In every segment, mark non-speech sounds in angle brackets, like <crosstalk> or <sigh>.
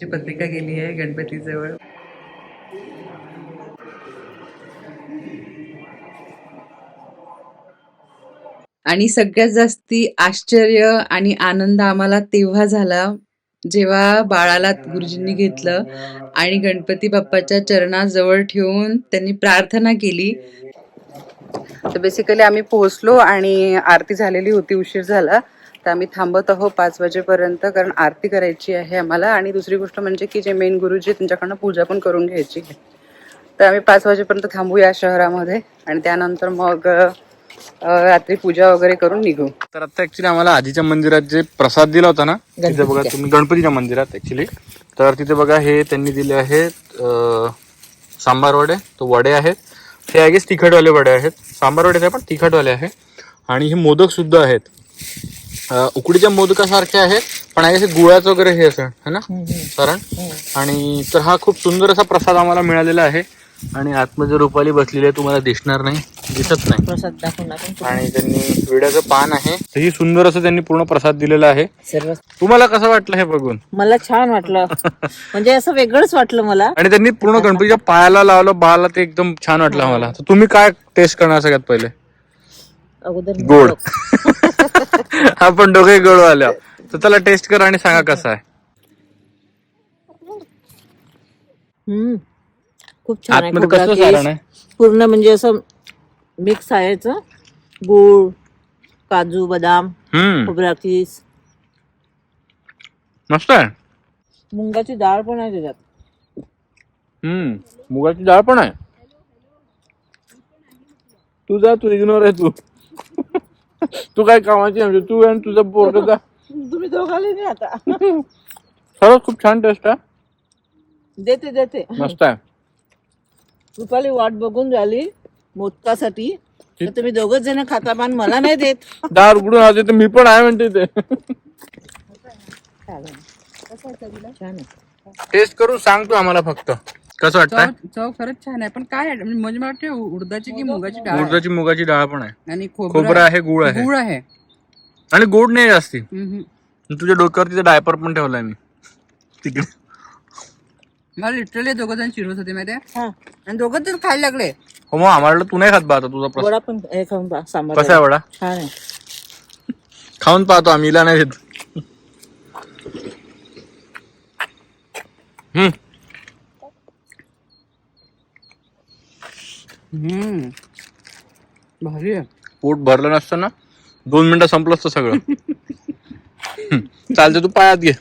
पत्रिका गेली आहे गणपतीजवळ. आणि सगळ्यात जास्ती आश्चर्य आणि आनंद आम्हाला तेव्हा झाला जेव्हा बाळाला गुरुजींनी घेतलं आणि गणपती बाप्पाच्या चरणाजवळ ठेवून त्यांनी प्रार्थना केली. तर बेसिकली आम्ही पोहोचलो आणि आरती झालेली होती उशीर झाला. तर आम्ही थांबत आहोत पाच वाजेपर्यंत कारण आरती करायची आहे आम्हाला. आणि दुसरी गोष्ट म्हणजे की जे मेन गुरुजी त्यांच्याकडनं पूजा पण करून घ्यायची आहे. तर आम्ही पाच वाजेपर्यंत थांबू या शहरामध्ये. आणि त्यानंतर मग रात्री पूजा वगैरे करून निघू. तर आता ऍक्च्युली आम्हाला आधीच्या मंदिरात जे प्रसाद दिला होता ना तिथे बघा तुम्ही गणपतीच्या मंदिरात ऍक्च्युली तर तिथे बघा हे त्यांनी दिले आहेत सांबार वडे. तो वडे आहेत. हे आय गेस तिखटवाले वडे आहेत. सांबार वडे पण तिखटवाले आहे. आणि हे मोदक सुद्धा आहेत. अं, उकडीच्या मोदकासारखे आहेत पण गेस गुळाचं वगैरे हे असं है ना? कारण आणि तर हा खूप सुंदर असा प्रसाद आम्हाला मिळालेला आहे. आणि आतमध्ये रुपाली बसलेली आहे तुम्हाला दिसणार नाही दिसत नाही. प्रसाद दाखवून आपण आणि त्यांनी विड्याचं पान आहे. ही सुंदर असं त्यांनी पूर्ण प्रसाद दिलेला आहे. सर्व तुम्हाला कसं वाटलं हे बघून? मला छान वाटलं. म्हणजे असं वेगळंच वाटलं मला. आणि त्यांनी पूर्ण गणपतीच्या पायाला लावलं बाला ते एकदम छान वाटलं आम्हाला. तर तुम्ही काय टेस्ट करणार सगळ्यात पहिले? अगोदर गोड. <laughs> आपण दोघे गोड आल्या. तर त्याला टेस्ट करा आणि सांगा कसा आहे. हम्म. खूप छान आहे आतमध्ये खोबरा कसलं केस. सारण आहे? पूर्ण म्हणजे असं मिक्स आहे याचं. गूळ काजू बदाम हम्म. खोबरा किस मस्त आहे. मुंगाची डाळ पण आहे त्याच्यात. हम्म. मुगाची डाळ पण आहे. तू जा तू इग्नोर आहे तू. <laughs> तू काय कामाची म्हणजे तू आणि तुझं जा. <laughs> तुम्ही दोघाले नाही आता. <laughs> खरंच खूप छान टेस्ट आहे देते देते. मस्त आहे. रुपाली वाट बघून झाली मोदकासाठी. तर तुम्ही दोघच जण खाता पण मला नाही देत. दार उघडून आले तर मी पण आहे म्हणते ते छान आहे टेस्ट करून सांग तू आम्हाला फक्त. कसं वाटतंय? चव चव खरंच छान आहे. पण काय आहे? म्हणजे मला वाटतं उडदाची की मुगाची डाळ आहे. उडदाची मुगाची डाळ पण आहे. आणि खोबरं खोबरं आहे गुळ आहे. गुळ आहे. आणि गोड नाही जास्ती. हम्म. तुझ्या डोक्यावर तिथे डायपर पण ठेवलाय मी. तिकडे. मला लिटरली दोघं जण चिरवत होते माहिती आहे? हा. आणि दोघं जण खायला लागले. हो मग आम्हाला तू नाही खात बा आता तुझा प्रश्न. वडा पण हे खाऊन पहा, सांबार कसा आहे वडा? छान आहे. खाऊन पाहतो आम्ही हिला नाही देत. हम्म. हम्म. भारी आहे. पोट भरलं नसतं ना? दोन मिनिटं संपलं असतं सगळं. चालतं तू पायात घे.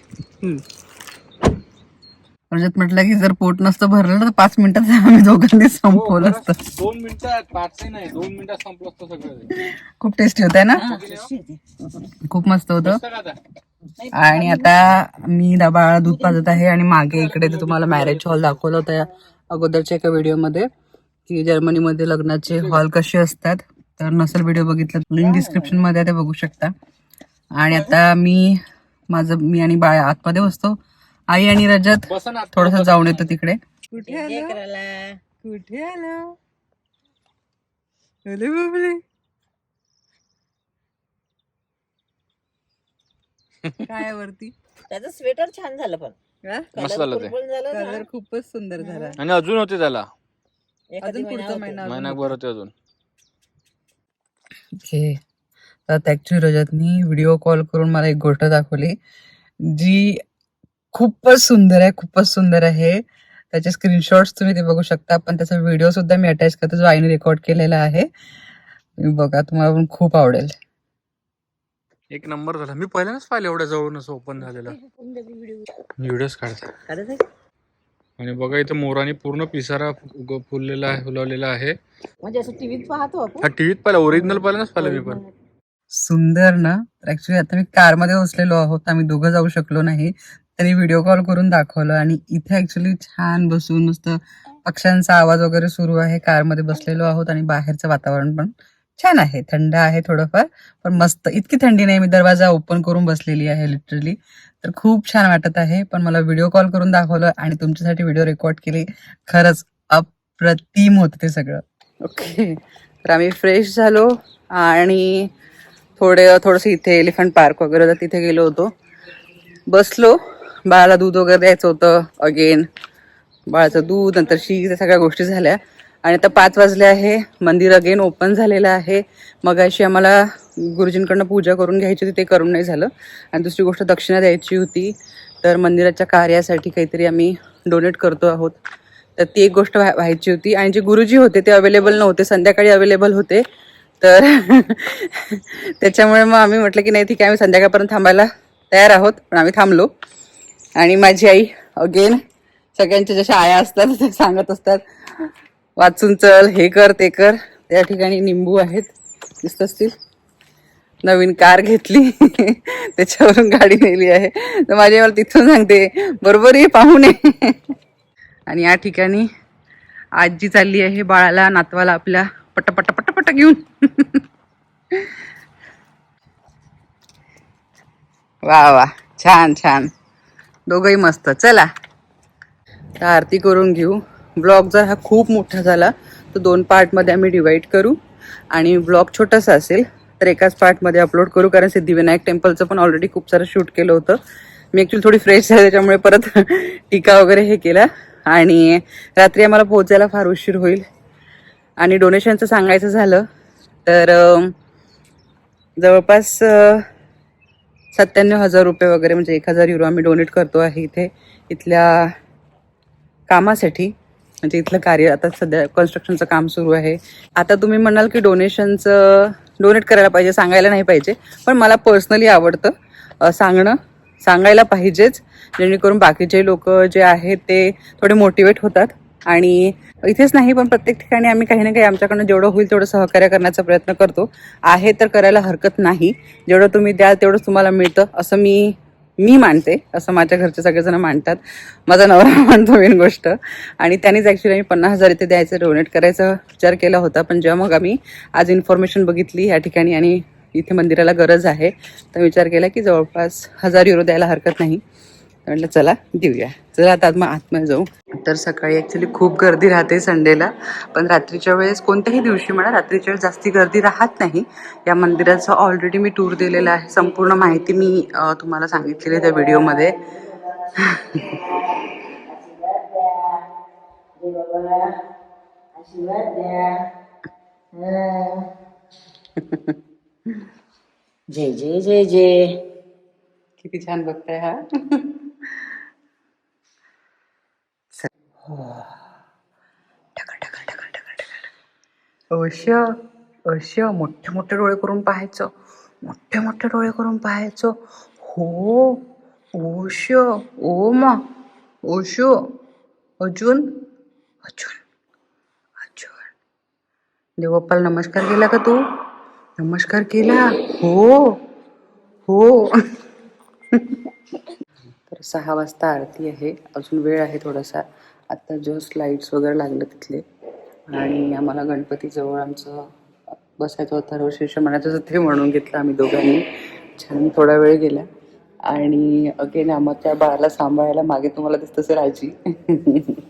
रजत म्हटलं की जर पोट नसतं भरलं तर पाच मिनिटात आम्ही दोघांनी संपवलं असतं. दोन मिनिटात पाच नाही दोन मिनिटात संपलं असतं सगळं. खूप टेस्टी होत आहे ना खूप मस्त होतं. आणि आता मी बाळाला दूध पाजत आहे आणि मागे इकडे ते तुम्हाला मॅरेज हॉल दाखवलं होतं अगोदरच्या एका व्हिडिओमध्ये की जर्मनीमध्ये लग्नाचे हॉल कसे असतात तर नसेल व्हिडिओ बघितला लिंक डिस्क्रिप्शनमध्ये आहे, ते बघू शकता. आणि आता मी माझं मी आणि बाळ आतमध्ये बसतो. आई आणि रजत थोडस जाऊन येतो तिकडे. कुठे कुठे आला? काय वरती? त्याचं स्वेटर छान झालं पण. मस्त झालं ते. कलर खूपच सुंदर झाला. आणि अजून होते त्याला. अजून महिना पुढचा. महिना अजून महिनाभर होते. अजून. ओके. तर ऍक्च्युली रजतनी व्हिडिओ कॉल करून मला एक गोष्ट दाखवली जी खूपच सुंदर आहे खूपच सुंदर आहे. त्याचे स्क्रीनशॉट्स तुम्ही ते बघू शकता पण त्याचा व्हिडिओ सुद्धा मी अटॅच करतो जो आईने रेकॉर्ड केलेला आहे. तुम्ही बघा तुम्हाला पण खूप आवडेल. एक नंबर झाला. मी पहिल्यांदाच पाहिलं एवढ्या जवळून असं ओपन झालेलं व्हिडिओज काढता? आणि बघा इथं मोराने पूर्ण पिसारा फुललेला आहे फुलवलेला आहे. म्हणजे असं टीव्हीत पाहतो आपण? हा टीव्हीत पाहिलं ओरिजिनल पहिल्यांदाच पाहिलं मी पण. सुंदर ना? तर ऍक्च्युली आता मी कारमध्ये बसलेलो आहोत आम्ही दोघं जाऊ शकलो नाही. त्यांनी व्हिडिओ कॉल करून दाखवलं आणि इथे ऍक्च्युली छान बसून मस्त पक्ष्यांचा आवाज वगैरे सुरू आहे. कारमध्ये बसलेलो आहोत आणि बाहेरचं वातावरण पण छान आहे थंड आहे थोडंफार पण मस्त. इतकी थंडी नाही मी दरवाजा ओपन करून बसलेली आहे लिटरली तर खूप छान वाटत आहे पण मला व्हिडिओ कॉल करून दाखवलं आणि तुमच्यासाठी व्हिडिओ रेकॉर्ड केली. खरंच अप्रतिम होतं ते सगळं. ओके तर आम्ही फ्रेश झालो आणि थोडे थोडंसं इथे एलिफंट पार्क वगैरे होतं तिथे गेलो होतो. बसलो. बाळाला दूध वगैरे द्यायचं होतं अगेन बाळाचं दूध नंतर शी त्या सगळ्या गोष्टी झाल्या. आणि आता पाच वाजले आहे. मंदिर अगेन ओपन झालेलं आहे. मग अशी आम्हाला गुरुजींकडनं पूजा करून घ्यायची होती ते करून नाही झालं. आणि दुसरी गोष्ट दक्षिणा द्यायची होती. तर मंदिराच्या कार्यासाठी काहीतरी आम्ही डोनेट करतो आहोत. तर ती एक गोष्ट व्हा- व्हायची होती. आणि जे गुरुजी होते ते अवेलेबल नव्हते. संध्याकाळी अवेलेबल होते. तर <laughs> त्याच्यामुळे मग आम्ही म्हटलं की नाही ठीक आहे आम्ही संध्याकाळपर्यंत थांबायला तयार आहोत. पण आम्ही थांबलो. आणि माझी आई अगेन सगळ्यांच्या जशा आया असतात ते सांगत असतात. वाचून चल हे कर ते कर. त्या ठिकाणी निंबू आहेत. दिसत असतील. नवीन कार घेतली. <laughs> त्याच्यावरून गाडी नेली आहे. तर माझी मला तिथून सांगते बरोबर ये पाहुणे <laughs> आणि या ठिकाणी आजी चालली आहे बाळाला नातवाला आपल्या पटपट पटापट घेऊन. <laughs> वा वा. छान छान. दोघंही मस्त. चला. तर आरती करून घेऊ. ब्लॉग जर हा खूप मोठा झाला तर दोन पार्टमध्ये आम्ही डिवाईड करू. आणि ब्लॉग छोटासा असेल तर एकाच पार्टमध्ये अपलोड करू कारण सिद्धिविनायक टेम्पलचं पण ऑलरेडी खूप सारं शूट केलं होतं. मी ॲक्च्युली थोडी फ्रेश झाली त्याच्यामुळे परत <laughs> टीका वगैरे हे केला. आणि रात्री आम्हाला पोहोचायला फार उशीर होईल. आणि डोनेशनचं सांगायचं झालं तर जवळपास सत्त्याण्णव हजार रुपये वगैरे म्हणजे एक हजार युरो आम्ही डोनेट करतो आहे इथे इथल्या कामासाठी. म्हणजे इथलं कार्य आता सध्या कन्स्ट्रक्शनचं काम सुरू आहे. आता तुम्ही म्हणाल की डोनेशनचं डोनेट करायला पाहिजे सांगायला नाही पाहिजे पण मला पर्सनली आवडतं सांगणं सांगायला पाहिजेच जेणेकरून बाकीचे लोक जे आहेत ते थोडे मोटिवेट होतात. आणि इथेच नाही पण प्रत्येक ठिकाणी आम्ही काही ना काही आमच्याकडनं जेवढं होईल तेवढं सहकार्य करण्याचा प्रयत्न करतो. आहे तर करायला हरकत नाही. जेवढं तुम्ही द्याल तेवढंच तुम्हाला मिळतं असं मी मी मानते असं माझ्या घरचे सगळेजण मानतात. माझा नवरा <laughs> मानतो मेन गोष्ट. आणि त्यांनीच ॲक्च्युली आम्ही पन्नास हजार इथे द्यायचं डोनेट करायचा विचार केला होता. पण जेव्हा मग आम्ही आज इन्फॉर्मेशन बघितली या ठिकाणी आणि इथे मंदिराला गरज आहे तर विचार केला की जवळपास हजार युरो द्यायला हरकत नाही. म्हटलं चला देऊया. चला आता मग आतमध्ये जाऊ. तर सकाळी ॲक्च्युली खूप गर्दी राहते संडेला. पण रात्रीच्या वेळेस कोणत्याही दिवशी म्हणा रात्रीच्या वेळेस जास्ती गर्दी राहत नाही. या मंदिराचा ऑलरेडी मी टूर दिलेला आहे. संपूर्ण माहिती मी तुम्हाला सांगितलेली आहे त्या व्हिडिओमध्ये जय जय जय जय. किती छान बघताय हा. अश अश मोठे मोठे डोळे करून पाहायचं. मोठे मोठे डोळे करून पाहायचं. हो ओश ओम ओश अजून अजून अजून देवप्पाला नमस्कार केला का तू? नमस्कार केला? हो हो. तर सहा वाजता आरती आहे. अजून वेळ आहे थोडासा. आत्ता जस्ट लाईट्स वगैरे लागले तिथले. आणि आम्हाला गणपतीजवळ आमचं बसायचं होतं. रोशेश म्हणायचं होतं ते म्हणून घेतलं आम्ही दोघांनी. छान थोडा वेळ गेला. आणि अगेन आम्हा त्या बाळाला सांभाळायला मागे तुम्हाला दिसत असेल आजी. <laughs>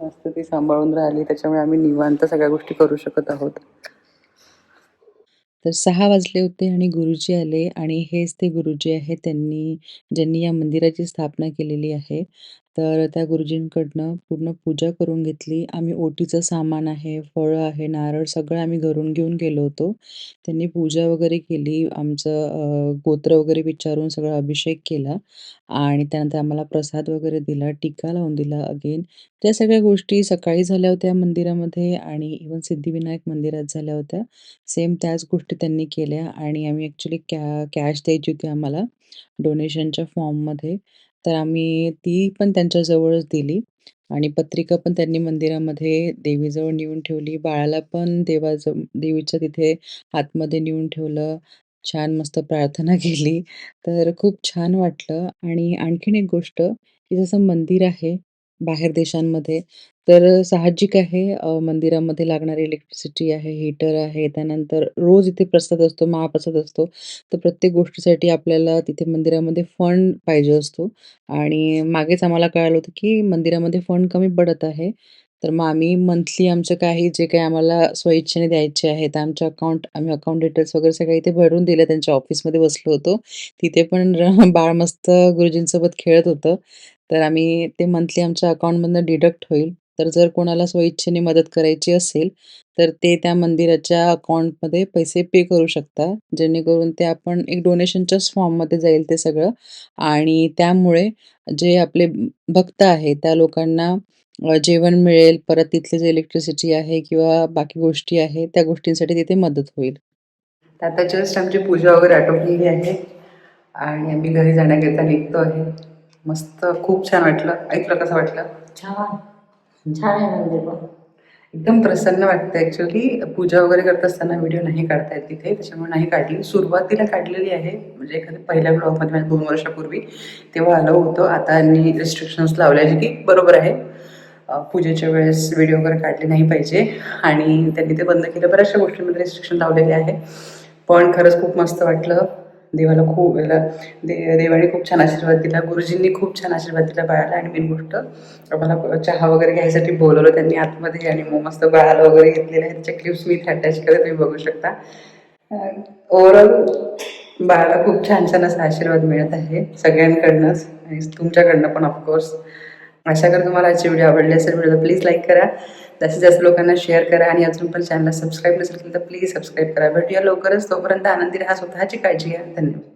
मस्त ती सांभाळून राहिली. त्याच्यामुळे आम्ही निवांत सगळ्या गोष्टी करू शकत आहोत. तर सहा वाजले होते आणि गुरुजी आले. आणि हेच ते गुरुजी आहेत त्यांनी ज्यांनी या मंदिराची स्थापना केलेली आहे. तर त्या गुरुजींकडनं पूर्ण पूजा करून घेतली. आम्ही ओटीचं सामान आहे फळं आहे नारळ सगळं आम्ही घरून घेऊन गेलो होतो. त्यांनी पूजा वगैरे केली आमचं अ, गोत्र वगैरे विचारून सगळा अभिषेक केला आणि त्यानंतर आम्हाला प्रसाद वगैरे दिला टीका लावून दिला अगेन त्या सगळ्या गोष्टी सकाळी झाल्या होत्या मंदिरामध्ये आणि इवन सिद्धिविनायक मंदिरात झाल्या होत्या. सेम त्याच गोष्टी त्यांनी केल्या आणि आम्ही ॲक्च्युली कॅ कॅश द्यायची होती आम्हाला डोनेशनच्या फॉर्ममध्ये तर आम्ही ती पण त्यांच्याजवळच दिली आणि पत्रिका पण त्यांनी मंदिरामध्ये देवीजवळ नेऊन ठेवली. बाळाला पण देवाज देवीच्या तिथे आतमध्ये नेऊन ठेवलं. छान मस्त प्रार्थना <laughs> केली. तर खूप छान वाटलं. आणि आणखीन एक गोष्ट की जसं मंदिर आहे बाहेर देशांमध्ये. तर साहजिक आहे अ, मंदिरामध्ये लागणारी इलेक्ट्रिसिटी आहे हीटर आहे त्यानंतर रोज इथे प्रसाद असतो महाप्रसाद असतो. तर प्रत्येक गोष्टीसाठी आपल्याला तिथे मंदिरामध्ये फंड पाहिजे असतो. आणि मागेच आम्हाला कळालं होतं की मंदिरामध्ये फंड कमी पडत आहे. तर मग आम्ही मंथली आमचं काही जे काही आम्हाला स्वइच्छेने द्यायचे आहेत आमच्या अकाउंट आम्ही अकाउंट डिटेल्स वगैरे सगळं इथे भरून दिलं त्यांच्या ऑफिसमध्ये बसलो होतो. तिथे पण र- <laughs> बाळ मस्त गुरुजींसोबत खेळत होतं. तर आम्ही ते मंथली आमच्या अकाउंटमधनं डिडक्ट होईल. तर जर कोणाला स्वइच्छेने मदत करायची असेल तर ते त्या मंदिराच्या अकाउंटमध्ये पैसे पे करू शकता. जेणेकरून ते आपण एक डोनेशनच्याच फॉर्ममध्ये जाईल ते सगळं. आणि त्यामुळे जे आपले भक्त आहेत त्या लोकांना जेवण मिळेल परत तिथले जे इलेक्ट्रिसिटी आहे किंवा बाकी गोष्टी आहेत त्या गोष्टींसाठी तिथे मदत होईल. आता जस्ट आमची पूजा वगैरे आटोपलेली आहे. आणि आम्ही घरी जाण्याकरिता निघतो आहे. मस्त खूप छान वाटलं. ऐकलं कसं वाटलं? छान. छान आहे मंदिर पण. एकदम प्रसन्न वाटतं ॲक्च्युली पूजा वगैरे करत असताना व्हिडिओ नाही काढता येत तिथे त्याच्यामुळे नाही काढली. सुरुवातीला काढलेली आहे म्हणजे एखाद्या पहिल्या ब्लॉगमध्ये म्हणजे दोन वर्षापूर्वी. तेव्हा आलं होतं. आता यांनी रिस्ट्रिक्शन्स लावले की बरोबर आहे. पूजेच्या वेळेस व्हिडिओ वगैरे काढले नाही पाहिजे. आणि त्यांनी ते बंद केलं. बऱ्याचशा गोष्टींमध्ये रिस्ट्रिक्शन लावलेले आहे. पण खरंच खूप मस्त वाटलं. देवाला खूप याला दे देवाने खूप छान आशीर्वाद दिला. गुरुजींनी खूप छान आशीर्वाद दिला बाळाला. आणि मेन गोष्ट मला चहा वगैरे घ्यायसाठी बोलवलं त्यांनी आतमध्ये आणि मग मस्त बाळाला वगैरे घेतलेलं आहे. त्याच्या क्लिप्स मी इथे अटॅच केलं तुम्ही बघू शकता. ओव्हरऑल बाळाला खूप छान छान असा आशीर्वाद मिळत आहे सगळ्यांकडनंच आणि तुमच्याकडनं पण ऑफकोर्स आशा कर तुम्हाला आजची व्हिडिओ आवडली असेल व्हिडिओला प्लीज लाईक करा. जास्तीत जास्त लोकांना शेअर करा आणि अजून पण चॅनलला सबस्क्राईब नसेल तर प्लीज सबस्क्राईब करा. भेटूया लवकरच तोपर्यंत आनंदी राहा स्वतःची काळजी घ्या. धन्यवाद.